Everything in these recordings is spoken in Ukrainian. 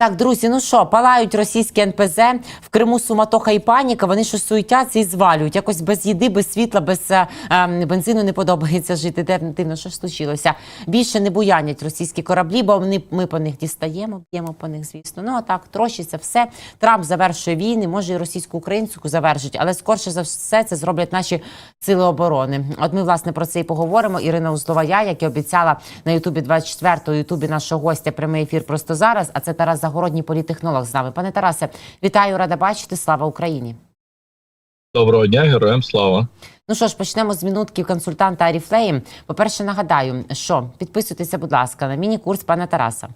Так, друзі, ну що, палають російські НПЗ в Криму суматоха і паніка. Вони що суетяться і звалюють. Якось без їди, без світла, без е, ем, бензину не подобається жити. Де дивно, що ж случилося? Більше не буянять російські кораблі, бо вони ми по них дістаємо, б'ємо по них, звісно. Ну а так трощиться все. Трамп завершує війни, може і російсько-українську завершить, але скорше за все це зроблять наші сили оборони. От ми власне про це і поговоримо. Ірина Узлова, я, як і обіцяла на Ютубі 24 Ютубі нашого гостя прямий ефір просто зараз. А це Тарас Загородній політехнолог з нами. Пане Тарасе, вітаю, рада бачити. Слава Україні. Доброго дня, героям слава. Ну що ж, почнемо з минутки консультанта Аріфлеєм. По-перше, нагадаю, що підписуйтеся, будь ласка, на міні-курс пана Тараса.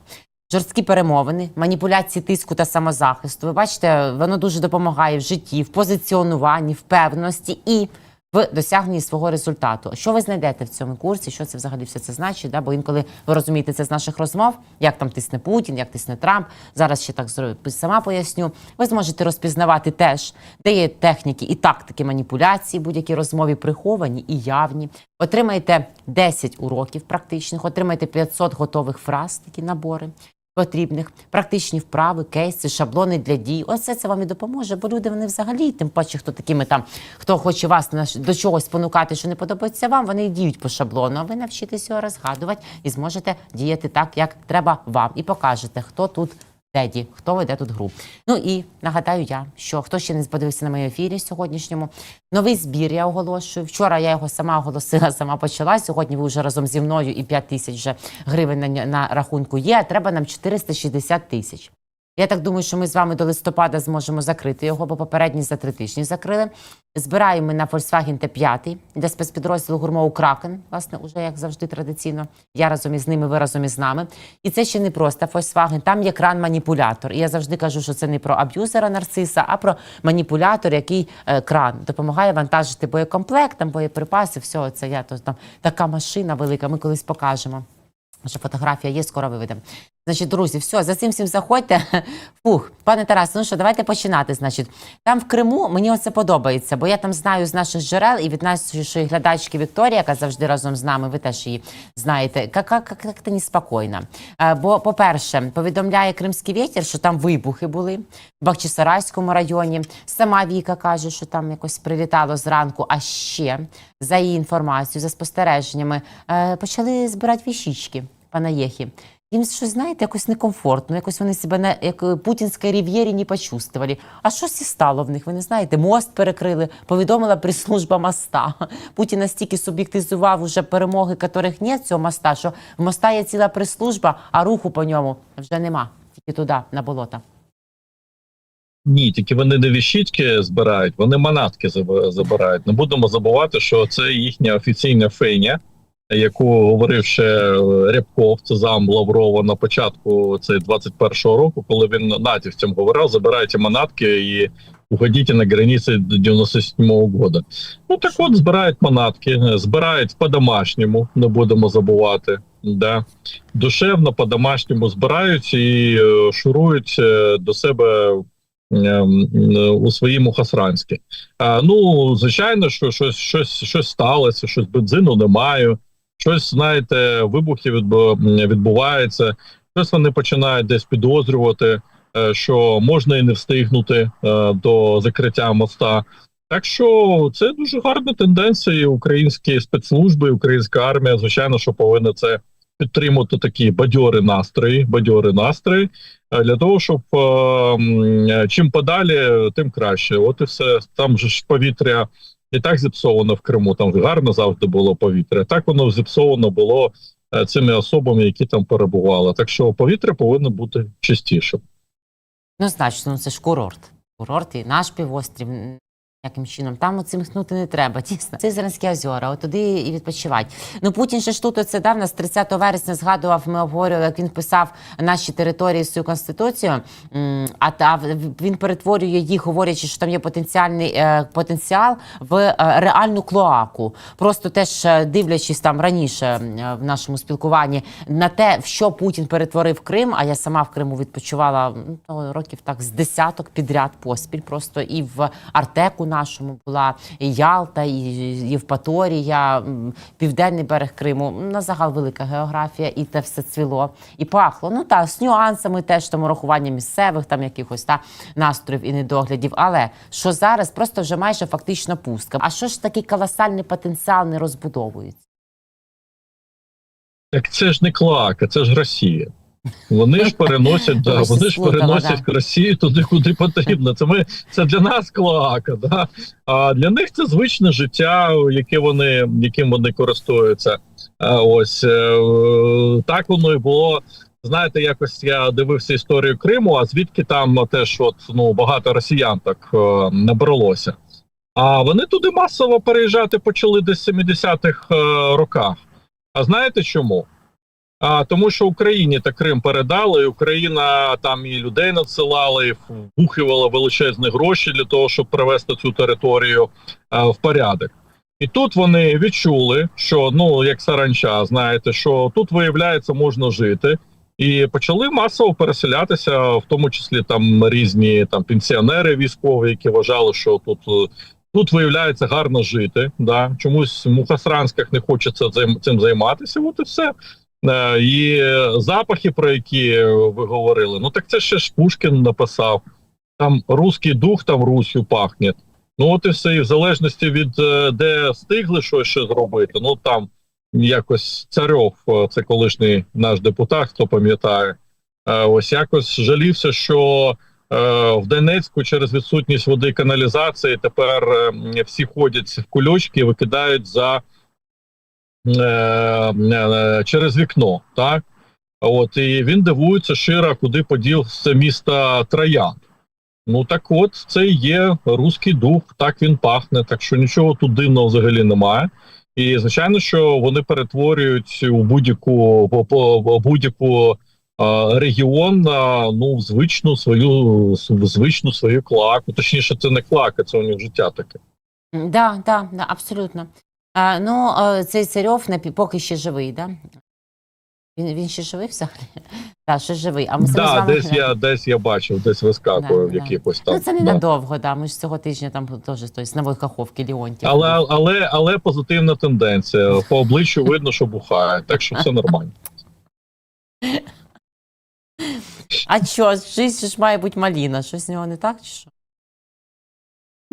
Жорсткі перемовини, маніпуляції тиску та самозахисту. Ви бачите, воно дуже допомагає в житті, в позиціонуванні, впевненості і в досягненні свого результату. Що ви знайдете в цьому курсі? Що це взагалі все це значить? Да? Бо інколи ви розумієте це з наших розмов, як там тисне Путін, як тисне Трамп. Зараз ще так сама поясню. Ви зможете розпізнавати теж, де є техніки і тактики маніпуляції, будь-які розмові приховані і явні. Отримаєте 10 уроків практичних, отримаєте 500 готових фраз, такі набори потрібних, практичні вправи, кейси, шаблони для дій. Оце це вам і допоможе, бо люди вони взагалі, тим паче, хто такими там, хто хоче вас до чогось спонукати, що не подобається вам, вони діють по шаблону. А ви навчитесь його розгадувати і зможете діяти так, як треба вам, і покажете, хто тут. Деді, хто веде тут гру. Ну і нагадаю я, що хто ще не подивився на моєму ефірі сьогоднішньому, новий збір я оголошую. Вчора я його сама оголосила, сама почала. Сьогодні ви вже разом зі мною і 5 тисяч вже гривень на, на рахунку є. Треба нам 460 тисяч. Я так думаю, що ми з вами до листопада зможемо закрити його, бо попередні за три тижні закрили. Збираємо на Volkswagen Т5 для спецпідрозділу гурмову Кракен, власне, уже як завжди традиційно. Я разом із ними, ви разом із нами. І це ще не просто Volkswagen, там є кран-маніпулятор. І я завжди кажу, що це не про аб'юзера нарциса, а про маніпулятор, який е, кран допомагає вантажити боєкомплект, там боєприпаси, все це я то там така машина велика. Ми колись покажемо. Наша фотографія є, скоро виведемо. Значить, друзі, все, за цим всім заходьте. Фух, пане Тарас, ну що, давайте починати. Значить, там в Криму мені оце подобається, бо я там знаю з наших джерел і від нашої глядачки Вікторії, яка завжди разом з нами, ви теж її знаєте, як, то неспокійно. Е, Бо, по-перше, повідомляє Кримський вітер, що там вибухи були в Бахчисарайському районі. Сама Віка каже, що там якось прилітало зранку. А ще за її інформацією, за спостереженнями, е, почали збирати віщички панаєхи. Їм щось, знаєте, якось некомфортно, якось вони себе на як е, путінській рів'єрі не почувствували. А щось і стало в них, ви не знаєте, мост перекрили, повідомила прес-служба моста. Путін настільки суб'єктизував уже перемоги, яких нет цього моста, що в моста є ціла прес-служба, а руху по ньому вже нема. Тільки туди, на болото. Ні, тільки вони не віщітки збирають, вони манатки забирають. Не будемо забувати, що це їхня офіційна фейня, яку говорив ще е, Рябков, це зам Лаврова на початку це 21-го року, коли він натівцям говорив, забирайте манатки і уходите на границі до 97-го года. Ну так от збирають манатки, збирають по-домашньому, не будемо забувати. Да. Душевно по-домашньому збирають і е, шурують е, до себе ем, у своєму Хасранські. Ну, звичайно, що щось, щось, щось сталося, щось бензину немає, щось, знаєте, вибухи відбу- відбуваються, щось вони починають десь підозрювати, е, що можна і не встигнути е, до закриття моста. Так що це дуже гарна тенденція. Українські спецслужби, українська армія, звичайно, що повинна це підтримувати такі бадьори настрої, бадьори настрої е, для того, щоб чим подалі, тим краще. От і все там же ж повітря і так зіпсовано в Криму. Там гарно завжди було повітря. Так воно зіпсовано було е, цими особами, які там перебували. Так що повітря повинно бути чистішим. Ну, значно, це ж курорт. Курорт і наш півострів. Яким чином там оцим хнути не треба, дійсно. Це Зеленські озера, от туди і відпочивати. Ну Путін ще ж тут оце дав нас 30 вересня згадував. Ми обговорювали, як він писав наші території цю конституцію. А та він перетворює їх, говорячи, що там є потенціальний е, потенціал в е, реальну клоаку. Просто теж е, дивлячись там раніше в нашому спілкуванні на те, в що Путін перетворив Крим. А я сама в Криму відпочивала ну, років так з десяток підряд поспіль, просто і в Артеку нашому була і Ялта, і Євпаторія, південний берег Криму. На загал велика географія, і те все цвіло і пахло. Ну так, з нюансами теж там урахування місцевих, там якихось та настроїв і недоглядів. Але що зараз просто вже майже фактично пустка. А що ж такий колосальний потенціал не розбудовується? Так це ж не клака, це ж Росія. Вони ж переносять, да, вони ж переносять Росію туди, куди потрібно. Це ми це для нас клака, да. А для них це звичне життя, яке вони, яким вони користуються. Ось е, так воно і було. Знаєте, якось я дивився історію Криму, а звідки там теж от ну багато росіян так е, набралося. А вони туди масово переїжджати почали десь в 70-х е, роках. А знаєте чому? А, тому що Україні та Крим передали, і Україна там і людей надсилала, і вбухувала величезні гроші для того, щоб привести цю територію а, в порядок. І тут вони відчули, що ну як саранча, знаєте, що тут виявляється можна жити, і почали масово переселятися, в тому числі там різні там пенсіонери військові, які вважали, що тут. Тут виявляється гарно жити. Да? Чомусь в Мухасранськах не хочеться цим займатися. От і все. Е, І запахи, про які ви говорили, ну так це ще ж Пушкін написав. Там руський дух, там Русю пахне. Ну от і все, і в залежності від е, де встигли щось ще зробити. Ну там якось царьов, е, це колишній наш депутат, хто пам'ятає, ось якось жалівся, що в Донецьку через відсутність води каналізації тепер всі ходять в кульочки і викидають за через вікно, так? От і він дивується широ, куди подівся місто Троян. Ну так от, це є руський дух, так він пахне, так що нічого тут дивного взагалі немає. І звичайно, що вони перетворюють у будь-яку будь-яку е, регіон на ну звичну свою звичну свою клаку. Точніше, це не клака, це у них життя таке. Да, да, да, абсолютно. А, ну, е, цей царьов поки ще живий, да? Він, він ще живий взагалі? Так, ще живий. А ми з Да, вами... десь я десь я бачив, десь вискакує Да, в да. якихось там. Ну, це да. ненадовго, да. Ми ж цього тижня там теж тобто, на Войкаховці Леонтів. Але, але, але позитивна тенденція. По обличчю видно, що бухає, так що все нормально. А що, жизнь ж має бути маліна, щось з нього не так, чи що?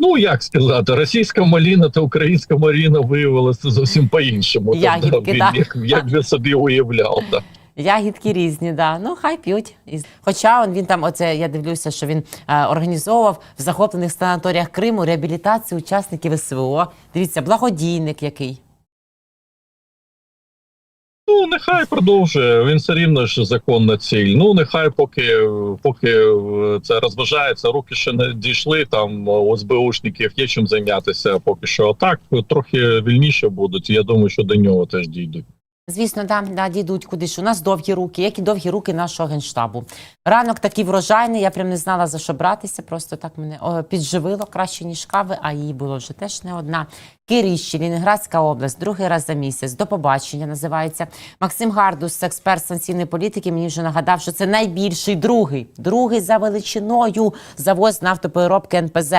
Ну як сказати, російська маліна та українська маріна виявилася зовсім по-іншому. Ягідки, так. він да. як, як він собі уявляв. Так. Ягідки різні, да. Ну хай п'ють. Хоча он, він там, оце я дивлюся, що він е, організовував в захоплених санаторіях Криму реабілітацію учасників СВО. Дивіться, благодійник який. Ну нехай продовжує. Він все рівно ж законна ціль. Ну нехай поки поки е, це розважається, руки ще не дійшли. Там у СБУшників є чим зайнятися. Поки що так трохи вільніше будуть. Я думаю, що до нього теж дійдуть. Звісно, да, да, дійдуть куди ж. У нас довгі руки, як і довгі руки нашого генштабу. Ранок такий врожайний, я прям не знала за що братися. Просто так мене підживило краще, ніж кави, а її було вже теж не одна. Киріщі, Лінінградська область, другий раз за місяць. До побачення називається. Максим Гардус, експерт санкційної політики, мені вже нагадав, що це найбільший другий, другий за величиною завоз нафтопереробки НПЗ.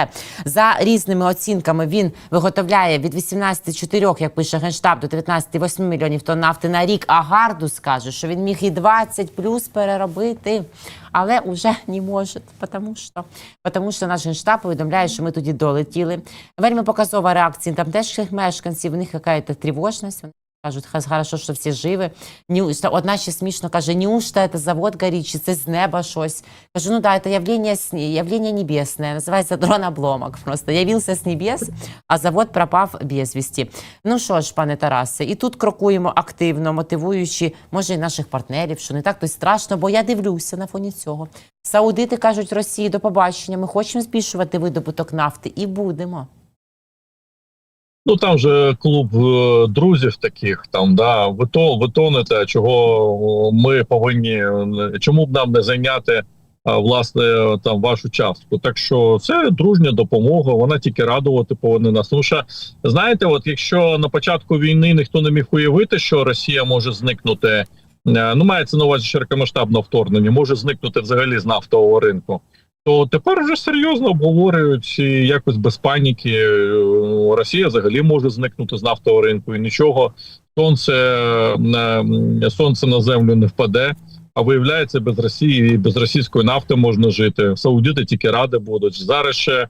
За різними оцінками він виготовляє від 18,4, як пише генштаб, до 19,8 мільйонів тонн нафти на рік. А Гардус каже, що він міг і 20 плюс переробити, але уже не може, тому що, тому що наш генштаб повідомляє, що ми тоді долетіли. Вельми показова реакція там теж мешканців. У них якась тривожність. Вони Кажуть, хорошо, що всі живі. Одна ще смішно каже, неужто це завод горить, чи це з неба щось. Кажу, ну да, це явлення, явлення небесне, називається дрон обломок. Просто явився з небес, а завод пропав без вісті. Ну що ж, пане Тарасе, і тут крокуємо активно, мотивуючи, може, і наших партнерів, що не так то страшно, бо я дивлюся на фоні цього. Саудити кажуть Росії до побачення, ми хочемо збільшувати видобуток нафти і будемо. Ну там же клуб е, друзів таких там, да, ви то ви тонете, чого ми повинні е, чому б нам не зайняти е, власне там вашу частку. Так що це дружня допомога, вона тільки радувати повинна нас. Тому що знаєте, от якщо на початку війни ніхто не міг уявити, що Росія може зникнути. е, Ну, мається на увазі широкомасштабне вторгнення, може зникнути взагалі з нафтового ринку. То тепер вже серйозно обговорюють і якось без паніки. е, Росія взагалі може зникнути з нафтового ринку і нічого. Сонце на сонце на землю не впаде. А виявляється, без Росії і без російської нафти можна жити. Саудити тільки ради будуть. Зараз ще е,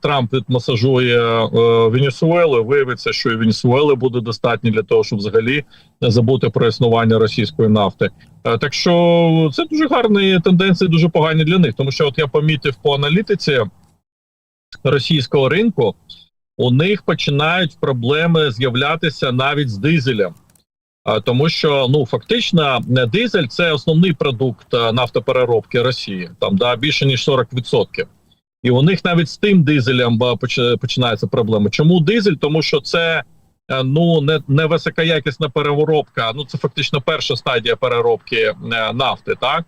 Трамп відмасажує е, Венесуелу. Виявиться, що і Венесуели буде достатньо для того, щоб взагалі забути про існування російської нафти. Е, Так що це дуже гарні тенденції, дуже погані для них. Тому що, от я помітив по аналітиці російського ринку, у них починають проблеми з'являтися навіть з дизелем. Тому що ну фактично е, дизель це основний продукт е, нафтопереробки Росії, там да більше ніж 40%. І у них навіть з тим дизелем е, поч- починаються проблеми. Чому дизель? Тому що це е, ну не, не високоякісна переробка. Ну це фактично перша стадія переробки е, нафти. Так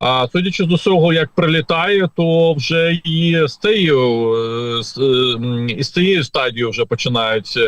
а судячи з усього, як прилітає, то вже і з цією з, цією стадією вже починають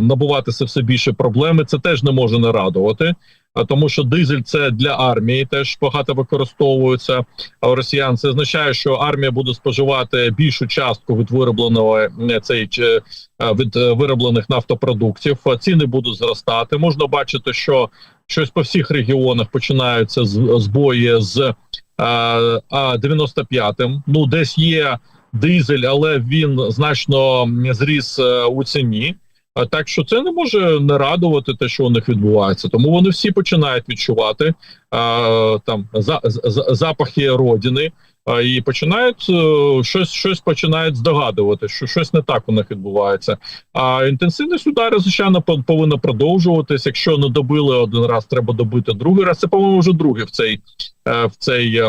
набуватися все більше проблеми. Це теж не може не радувати. А тому, що дизель це для армії теж багато використовується. У росіян це означає, що армія буде споживати більшу частку від виробленого е, цей е, від е, вироблених нафтопродуктів. Ціни будуть зростати. Можна бачити, що щось по всіх регіонах починаються з збої з е, а 95-м. Ну десь є дизель, але він значно зріс е, у ціні. А так що це не може не радувати те, що у них відбувається. Тому вони всі починають відчувати а, там за, за, запахи родини а, і починають е, щось, щось починають здогадувати, що щось не так у них відбувається. А інтенсивність удару, звичайно, пов- повинна продовжуватись. Якщо не добили один раз, треба добити другий раз. Це по-моєму вже другий в цей е, в цей.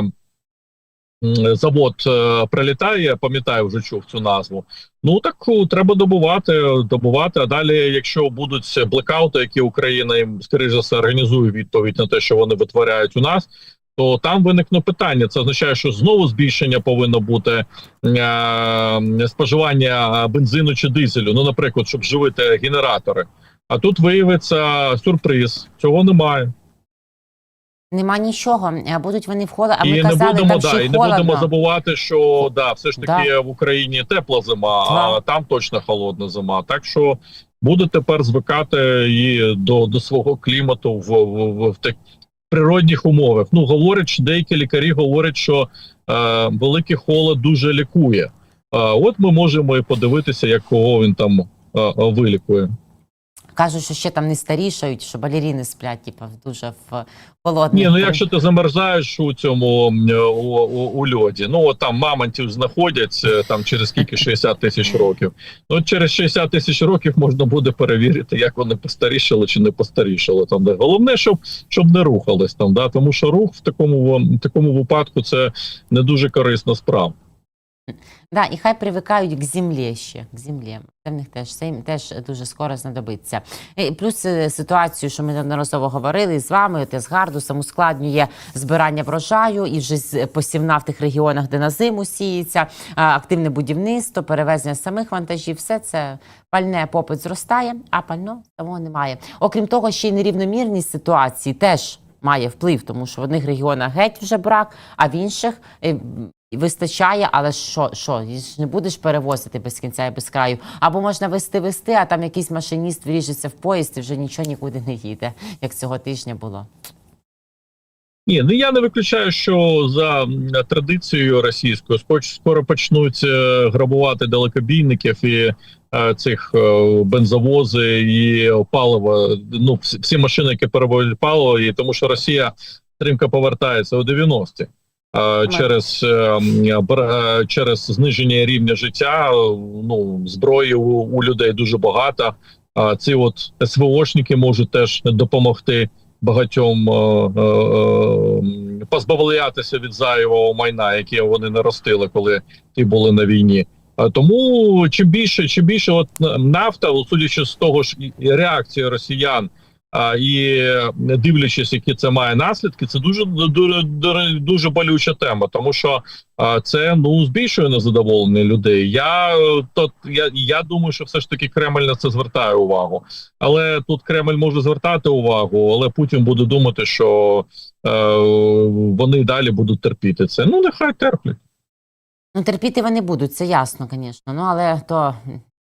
Е, Завод е, прилітає, пам'ятаю, вже чув цю назву. Ну так треба добувати, добувати. А далі, якщо будуть блекаути, які Україна їм скоріше за все організує відповідь на те, що вони витворяють у нас, то там виникне питання. Це означає, що знову збільшення повинно бути е, споживання бензину чи дизелю. Ну, наприклад, щоб живити генератори. А тут виявиться сюрприз. Цього немає. Нема нічого. Е, Будуть вони в холод, а ми і казали, не будемо там да, ще і не будемо забувати, що да, все ж таки Да. в Україні тепла зима, а там точно холодна зима. Так що буде тепер звикати і до, до свого клімату в, в, в, в так природних умовах. Ну говорять, деякі лікарі говорять, що е, великий холод дуже лікує. Е, от ми можемо і подивитися, як кого він там е, вилікує. Кажуть, що ще там не старішають, що балеріни сплять, типу, дуже в холодних. Ні, ну якщо ти замерзаєш у цьому у, у, у льоді, ну от там мамонтів знаходять е, там через скільки 60 тисяч років. Ну через 60 тисяч років можна буде перевірити, як вони постарішали чи не постарішали. Там де головне, щоб щоб не рухались там, да тому що рух в такому в такому випадку це не дуже корисна справа. Да, і хай привикають к землі ще, к землі. Це в них теж це їм теж дуже скоро знадобиться. І плюс е, ситуацію, що ми неодноразово говорили з вами, те з Гардусом ускладнює збирання врожаю і вже посівна в тих регіонах, де на зиму сіється, активне будівництво, перевезення самих вантажів. Все це пальне попит зростає, а пально самого немає. Окрім того, ще й нерівномірність ситуації теж має вплив, тому що в одних регіонах геть вже брак, а в інших. Вистачає, але що, що ж не будеш перевозити без кінця і без краю. Або можна вести вести, а там якийсь машиніст вріжеться в поїзд і вже нічого нікуди не їде, як цього тижня було. Ні, ну я не виключаю, що за традицією російською скоро почнуть грабувати далекобійників і е, цих е, бензовози і паливо. Ну, всі, всі машини, які перевозять паливо, і тому що Росія стрімко повертається у 90-ті. Е, Через, е, е, через зниження рівня життя, ну зброї у, у людей дуже багато. А ці от СВОшники можуть теж допомогти багатьом е, е, е, позбавлятися від зайвого майна, яке вони наростили, коли ті були на війні. Тому чим більше, чим більше от нафта, судячи з того ж реакції росіян, і дивлячись, які це має наслідки, це дуже дуже, дуже, болюча тема, тому що це ну збільшує незадоволення людей. Я е, то я, я думаю, що все ж таки Кремль на це звертає увагу. Але тут Кремль може звертати увагу, але Путін буде думати, що е, вони далі будуть терпіти це. Ну нехай терплять. Ну, терпіти вони будуть, це ясно, звісно. Ну, але то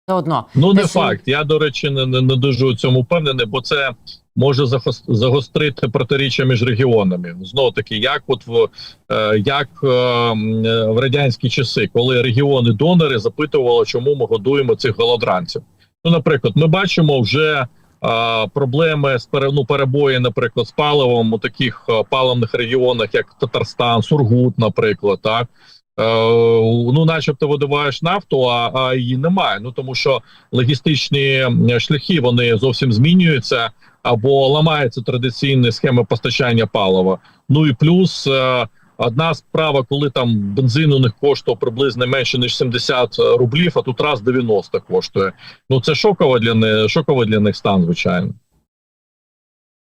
одно. Ну, не що- факт. Я, до речі, не, не, не дуже у цьому впевнений, бо це може загострити протиріччя між регіонами. Знову таки, як от в е, як е, е, в радянські часи, коли регіони-донори запитували, чому ми годуємо цих голодранців. Ну, наприклад, ми бачимо вже. Проблеми з ну, перебої, наприклад, з паливом у таких паливних регіонах, як Татарстан, Сургут, наприклад, так ну, начебто, видобуваєш нафту, а, а її немає. Ну тому що логістичні шляхи вони зовсім змінюються або ламаються традиційні схеми постачання палива. Ну і плюс е, одна справа, коли там бензин у них коштував приблизно менше ніж 70 рублів, а тут раз 90 коштує. Ну це шоково для них, шоково для них стан, звичайно.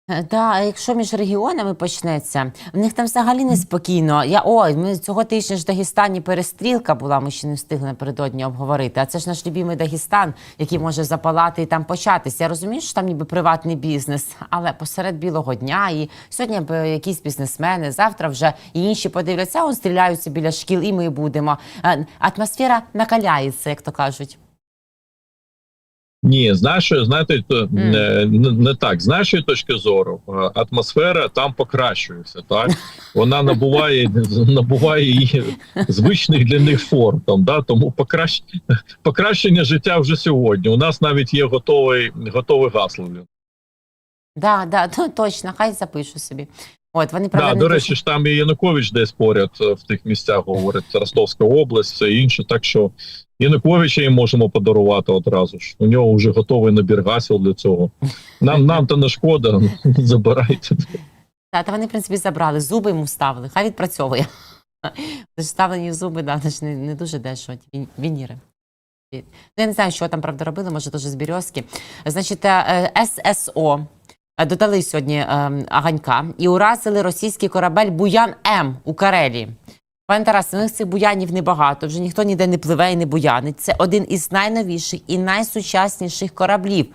Е, Да, а якщо між регіонами почнеться, в них там взагалі неспокійно. Я ой, ми цього тижня ж в Дагестані перестрілка була. Ми ще не встигли напередодні обговорити. А це ж наш любимий Дагестан, який може запалати і там початися. Я розумію, що там ніби приватний бізнес, але посеред білого дня і сьогодні якісь бізнесмени, завтра вже і інші подивляться, он стріляються біля шкіл, і ми будемо. Е, Атмосфера накаляється, як то кажуть. Ні, з нашої, знаєте, то, Мгм. не, не, так. З нашої точки зору, е, атмосфера там покращується. Так вона набуває набуває її звичних для них форм. Там да тому покращ, покращення життя вже сьогодні. У нас навіть є готовий готовий гасло. Да, да, то точно, хай запишу собі. От вони правда Да, до речі, ж там і Янукович десь поряд е, в тих місцях говорить Ростовська область, все інше. Так що Януковича їм можемо подарувати одразу ж. У нього вже готовий набір гасел для цього. Нам нам то не шкода, забирайте. Та, та вони, в принципі, забрали, зуби йому вставили, хай відпрацьовує. Це ж Вставлені зуби, да, це ж не, не дуже дешево, вініри. Ну, Я не знаю, що там правда робили, може дуже з бірьозки. Значить, е, е, ССО додали сьогодні е, Аганька і уразили російський корабель Буян М у Карелії. Пане Тарасе, у них цих буянів небагато, вже ніхто ніде не пливе і не буянить. Це один із найновіших і найсучасніших кораблів.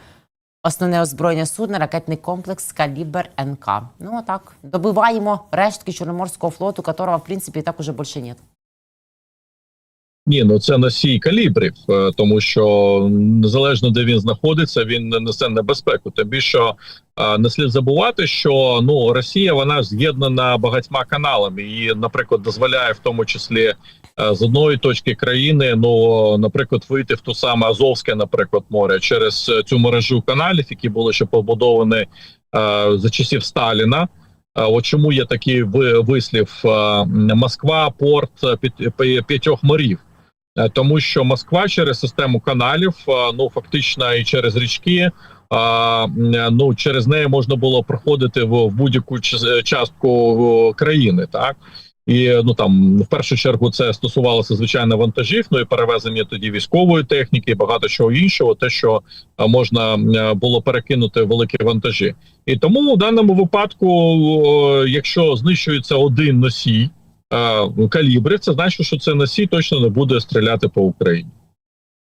Основне озброєння судна ракетний комплекс Калібр НК. Ну а так, добиваємо рештки Чорноморського флоту, которого, в принципі, і так уже більше нет. Ні, ну це носій калібрів, е, тому що незалежно де він знаходиться, він не несе небезпеку. Тим більше е, не слід забувати, що ну Росія вона з'єднана багатьма каналами і, наприклад, дозволяє в тому числі е, з одної точки країни, ну наприклад, вийти в ту саме Азовське, наприклад, море через цю мережу каналів, які були ще побудовані за часів Сталіна. От чому є такий ви- вислів Москва, порт п'ятьох морів. Е, тому що Москва через систему каналів, е, ну фактично і через річки, е, м, ну через неї можна було проходити в, в будь-яку час- частку е, країни, так. І ну там в першу чергу це стосувалося звичайно вантажів, ну і перевезення тоді військової техніки, і багато чого іншого, те, що е, можна е, було перекинути великі вантажі. І тому у даному випадку, е, якщо знищується один носій е, калібрів, це значить, що це носій точно не буде стріляти по Україні.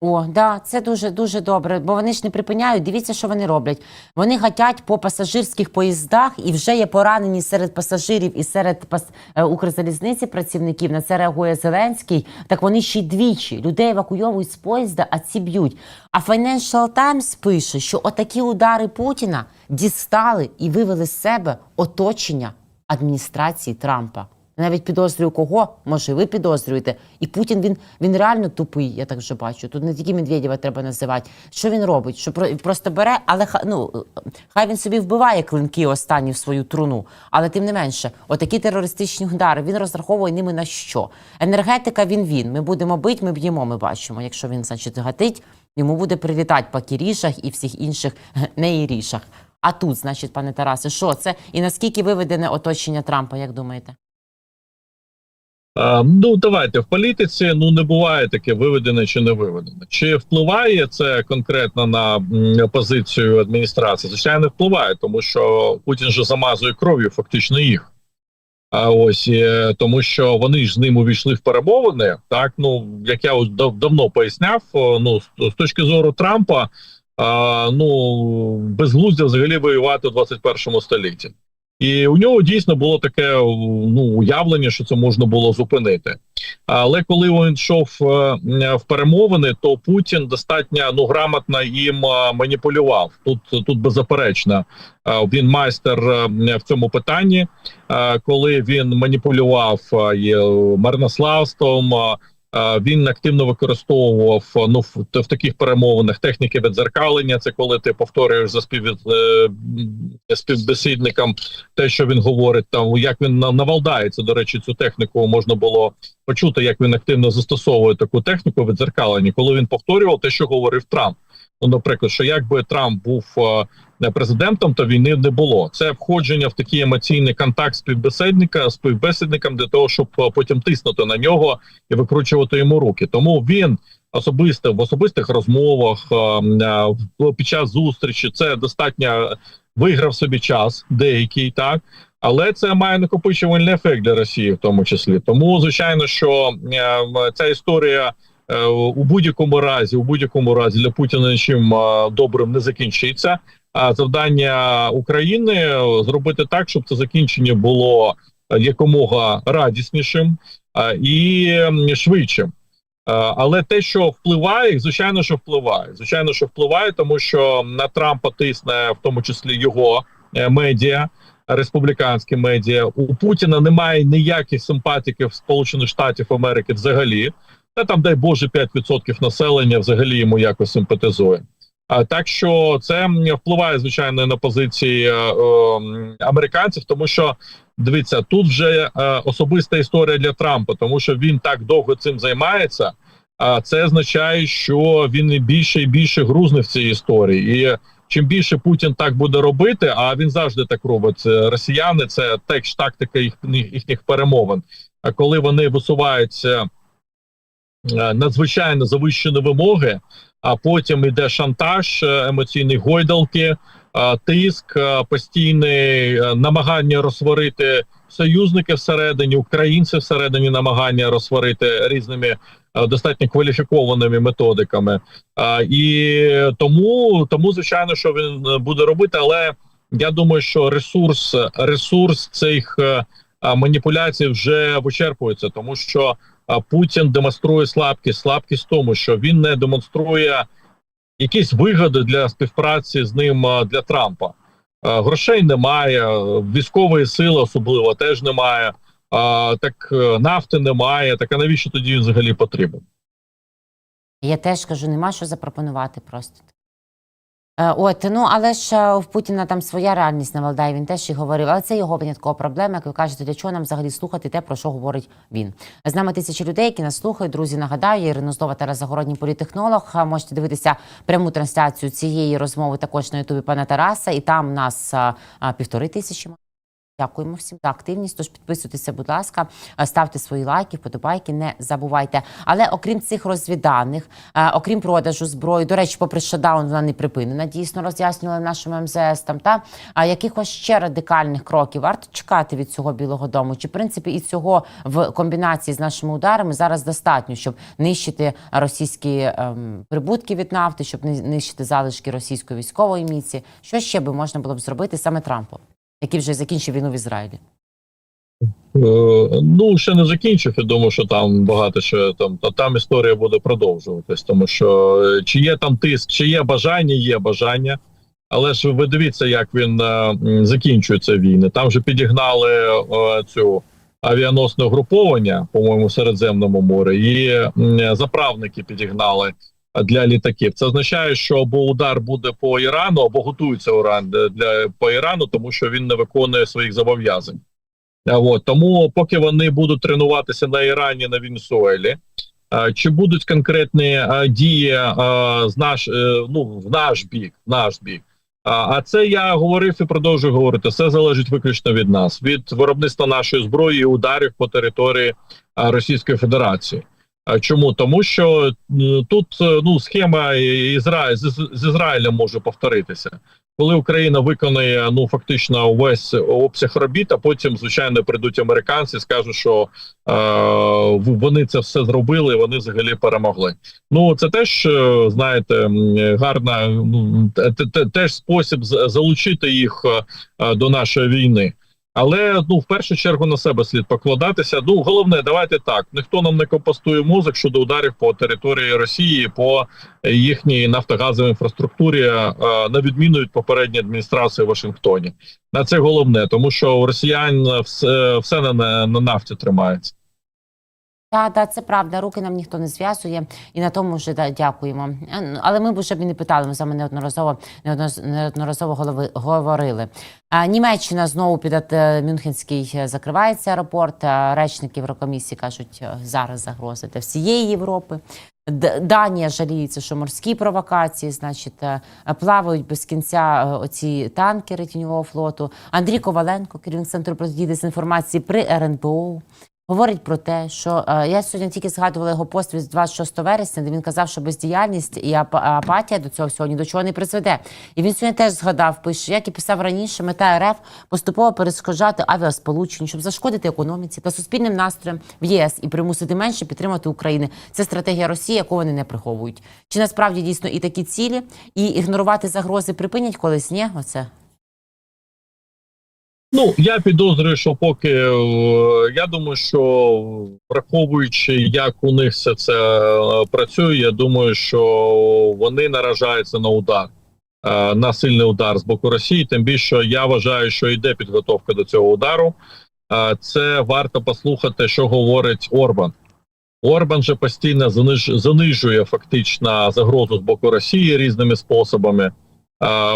О, да, це дуже дуже добре, бо вони ж не припиняють. Дивіться, що вони роблять. Вони гатять по пасажирських поїздах, і вже є поранені серед пасажирів і серед пас... е, Укрзалізниці працівників. На це реагує Зеленський. Так вони ще й двічі людей евакуйовують з поїзда, а ці б'ють. А Financial Times пише, що отакі удари Путіна дістали і вивели з себе оточення адміністрації Трампа. Навіть підозрюю кого, може, ви підозрюєте. І Путін він, він реально тупий, я так вже бачу. Тут не тільки Медведєва треба називати. Що він робить? Що про- просто бере, але ну, хай він собі вбиває клинки останні в свою труну. Але тим не менше, отакі терористичні удари він розраховує ними на що? Енергетика він він. Ми будемо бити, ми б'ємо, ми бачимо. Якщо він, значить, гатить, йому буде прилітати по кірішах і всіх інших неірішах. А тут, значить, пане Тарасе, що це? І наскільки виведене оточення Трампа, як думаєте? Е, ну давайте в політиці ну не буває таке виведене чи не виведене. Чи впливає це конкретно на позицію адміністрації? Звичайно, впливає, тому що Путін же замазує кров'ю фактично їх. А ось е, тому, що вони ж з ним увійшли в перемовини. Так ну як я давно поясняв, ну з, з точки зору Трампа, а, ну безглуздя взагалі воювати у 21 столітті. І у нього дійсно було таке ну уявлення, що це можна було зупинити. Але коли він йшов е, в перемовини, то Путін достатньо ну грамотно їм е, маніпулював. Тут тут беззаперечно. Е, Він майстер в цьому питанні, коли він маніпулював марнославством. Він активно використовував ну в, таких перемовинах техніки відзеркалення. Це коли ти повторюєш за спів, е, співбесідником те, що він говорить, там як він на- навалдається. До речі, цю техніку можна було почути, як він активно застосовує таку техніку відзеркалення, коли він повторював те, що говорив Трамп. Ну, наприклад, що якби Трамп був президентом, то війни не було. Це входження в такий емоційний контакт співбесідника співбесідником для того, щоб е, потім тиснути на нього і викручувати йому руки. Тому він особисто в особистих розмовах е, е, під час зустрічі це достатньо виграв собі час, деякий так. Але це має накопичувальний ефект для Росії, в тому числі. Тому звичайно, що ця історія у будь-якому разі, у будь-якому разі для Путіна нічим добрим не закінчиться. А завдання України е, зробити так, щоб це закінчення було е, якомога радіснішим е, і швидшим. Е, Але те, що впливає, звичайно, що впливає. Звичайно, що впливає, тому що на Трампа тисне в тому числі його е, медіа, республіканські медіа. У Путіна немає ніяких симпатиків Сполучених Штатів Америки взагалі. Та там, дай Боже, 5% населення взагалі йому якось симпатизує. А так що це впливає звичайно на позиції е, е, американців, тому що дивіться, тут вже е, особиста історія для Трампа, тому що він так довго цим займається. А це означає, що він більше і більше грузне в цій історії. І чим більше Путін так буде робити, а він завжди так робить. Е, Росіяни це теж тактика їх, їхніх перемовин. А коли вони висуваються е, надзвичайно завищені вимоги, а потім йде шантаж, е, емоційні гойдалки, е, тиск, е, постійне е, намагання розсварити союзники всередині, українці всередині намагання розсварити різними е, достатньо кваліфікованими методиками. Е, І тому, тому звичайно, що він е, буде робити, але я думаю, що ресурс, ресурс цих е, маніпуляцій вже вичерпується, тому що Путін демонструє слабкість, слабкість в тому, що він не демонструє якісь вигоди для співпраці з ним для Трампа. Грошей немає, військової сили особливо теж немає. Так е, нафти немає. Так а навіщо тоді він взагалі потрібен? Я теж кажу, нема що запропонувати просто. Е, От, ну але ж е, в Путіна там своя реальність на Валдаї, він теж і говорив, але це його виняткова проблема, як ви кажете, для чого нам взагалі слухати те, про що говорить він. З нами тисячі людей, які нас слухають. Друзі, нагадаю, Ірина Здова, Тарас Загородній політехнолог. Можете дивитися пряму трансляцію цієї розмови також на ютубі пана Тараса, і там нас півтори тисячі. Дякуємо всім за активність. Тож підписуйтеся, будь ласка, е, ставте свої лайки, вподобайки, не забувайте. Але окрім цих розвідданих, е, окрім продажу зброї, до речі, попри шатдаун, вона не припинена. Дійсно роз'яснювали в нашому МЗС там. Та а якихось ще радикальних кроків варто чекати від цього білого дому? Чи в принципі і цього в комбінації з нашими ударами зараз достатньо, щоб нищити російські ем, прибутки від нафти, щоб ни- нищити залишки російської військової міці? Що ще би можна було б зробити саме Трампу? Який вже закінчив війну в Ізраїлі. Е, Ну, ще не закінчив. Я думаю, що там багато що там та там історія буде продовжуватись, тому що е, чи є там тиск, чи є бажання, є бажання. Але ж ви дивіться, як він е, закінчується війни. Там вже підігнали е, цю авіаносне груповання, по-моєму, в Середземному морі, і м, заправники підігнали для літаків. Це означає, що або удар буде по Ірану, або готується уран для, для по Ірану, тому що він не виконує своїх зобов'язань. От, тому поки вони будуть тренуватися на Ірані на Венесуелі, чи будуть конкретні а, дії з наш е, ну в наш бік, в наш бік. А, а це я говорив і продовжую говорити. Все залежить виключно від нас, від виробництва нашої зброї і ударів по території Російської Федерації. А чому тому, що тут е, ну схема Ізраїль з, Ізраїлем може повторитися, коли Україна виконає ну фактично увесь обсяг робіт, а потім звичайно прийдуть американці, скажуть, що е, вони це все зробили, вони взагалі перемогли. Ну це теж е, знаєте гарна ну те- те- теж спосіб залучити їх е, до нашої війни. Але ну в першу чергу на себе слід покладатися. Ну головне, давайте так: ніхто нам не компостує мозок щодо ударів по території Росії, по їхній нафтогазовій інфраструктурі, е, на відміну від попередньої адміністрації в Вашингтоні. На це головне, тому що у росіян все, все на, на нафті тримається. Так, так, це правда. Руки нам ніхто не зв'язує, і на тому вже да, дякуємо. Е, ну, Але ми б вже б і не питали. Ми вами неодноразово неодноразово голови, говорили. А, Німеччина знову під е, Мюнхенський е, закривається аеропорт. Речники Єврокомісії кажуть, е, зараз загрози для всієї Європи. Данія жаліється, що морські провокації, значить, е, плавають без кінця е, оці танкери тіньового флоту. Андрій Коваленко, керівник центру протидії дезінформації при РНБО, говорить про те, що е, я сьогодні тільки згадувала його пост від 26 вересня, де він казав, що бездіяльність і апа- апатія до цього всього ні до чого не призведе. І він сьогодні теж згадав, пише, як і писав раніше, мета РФ поступово перешкоджати авіасполучень, щоб зашкодити економіці та суспільним настроям в ЄС і примусити менше підтримати Україну. Це стратегія Росії, яку вони не приховують. Чи насправді дійсно і такі цілі, і ігнорувати загрози припинять колись? Ні, оце Ну я підозрюю, що поки е, я думаю, що враховуючи, як у них все це е, працює, я думаю, що вони наражаються на удар, е, на сильний удар з боку Росії. Тим більше я вважаю, що йде підготовка до цього удару. Це варто послухати, що говорить Орбан. Орбан же постійно заниж, занижує фактично загрозу з боку Росії різними способами.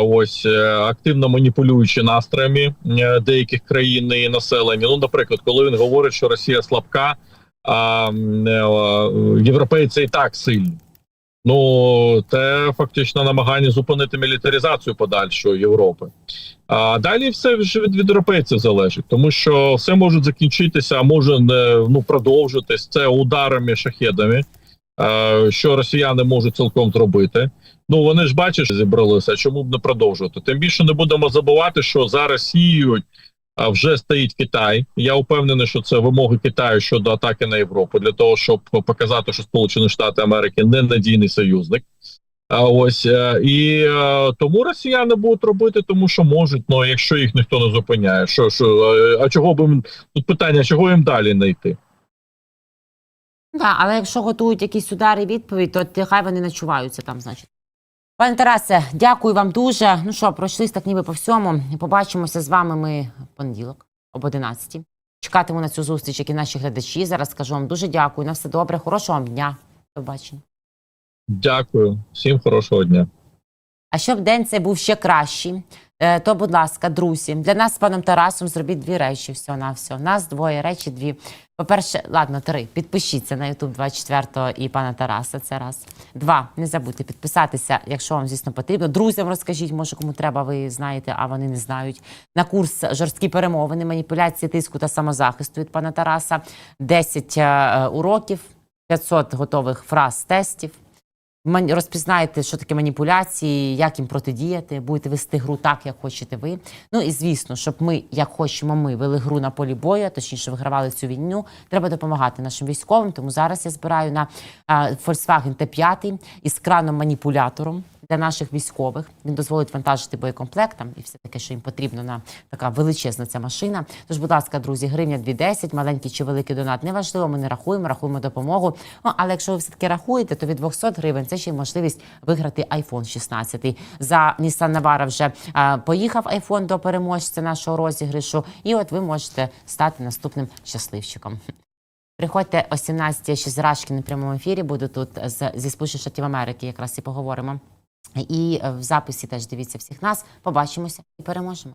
Ось е, активно маніпулюючи настроями е, деяких країн і населення. Ну, наприклад, коли він говорить, що Росія слабка, а е, європейці і так сильні. Ну це фактично намагання зупинити мілітаризацію подальшої Європи. А далі все вже від, від європейців залежить, тому що все може закінчитися, а може не ну продовжитись це ударами шахедами, що росіяни можуть цілком зробити. Ну вони ж бачиш, зібралися. Чому б не продовжувати? Тим більше не будемо забувати, що за Росією а, вже стоїть Китай. Я впевнений, що це вимоги Китаю щодо атаки на Європу для того, щоб показати, що Сполучені Штати Америки ненадійний союзник. А ось е, і е, тому росіяни будуть робити, тому що можуть. Ну якщо їх ніхто не зупиняє, що що е, а чого б тут питання? Чого їм далі не йти? Да, але якщо готують якісь удари і відповідь, то хай вони начуваються там, значить. Пане Тарасе, дякую вам дуже. Ну що, пройшлись так ніби по всьому. Побачимося з вами ми в понеділок об 11. Чекатиму на цю зустріч, як і наші глядачі. Зараз скажу вам дуже дякую. На все добре, хорошого вам дня. До побачення. Дякую, всім хорошого дня. А щоб день цей був ще кращий, то, будь ласка, друзі, для нас з паном Тарасом зробіть дві речі всього на все. Нас двоє речі, дві. По-перше, ладно, три. Підпишіться на YouTube 24 і пана Тараса. Це раз. Два. Не забудьте підписатися, якщо вам, звісно, потрібно. Друзям розкажіть, може, кому треба, ви знаєте, а вони не знають. На курс жорсткі перемовини, маніпуляції тиску та самозахисту від пана Тараса. 10 е, уроків, 500 готових фраз тестів. Розпізнаєте, що таке маніпуляції, як їм протидіяти, будете вести гру так, як хочете ви. Ну і звісно, щоб ми, як хочемо, ми вели гру на полі бою, точніше вигравали цю війну. Треба допомагати нашим військовим. Тому зараз я збираю на Volkswagen T5 із краном маніпулятором для наших військових. Він дозволить вантажити боєкомплектам і все таке, що їм потрібно на така величезна ця машина. Тож, будь ласка, друзі, гривня 2,10, маленький чи великий донат. Неважливо, ми не рахуємо, рахуємо допомогу. Ну, але якщо ви все таки рахуєте, то від 200 гривень це ще й можливість виграти iPhone 16. За Nissan Navara вже а, поїхав iPhone до переможця нашого розіграшу. І от ви можете стати наступним щасливчиком. Приходьте о 17 ще з Рашки на прямому ефірі. Буду тут з, зі Сполучених Штатів Америки. Якраз і поговоримо. І е, в записі теж дивіться всіх нас. Побачимося і переможемо.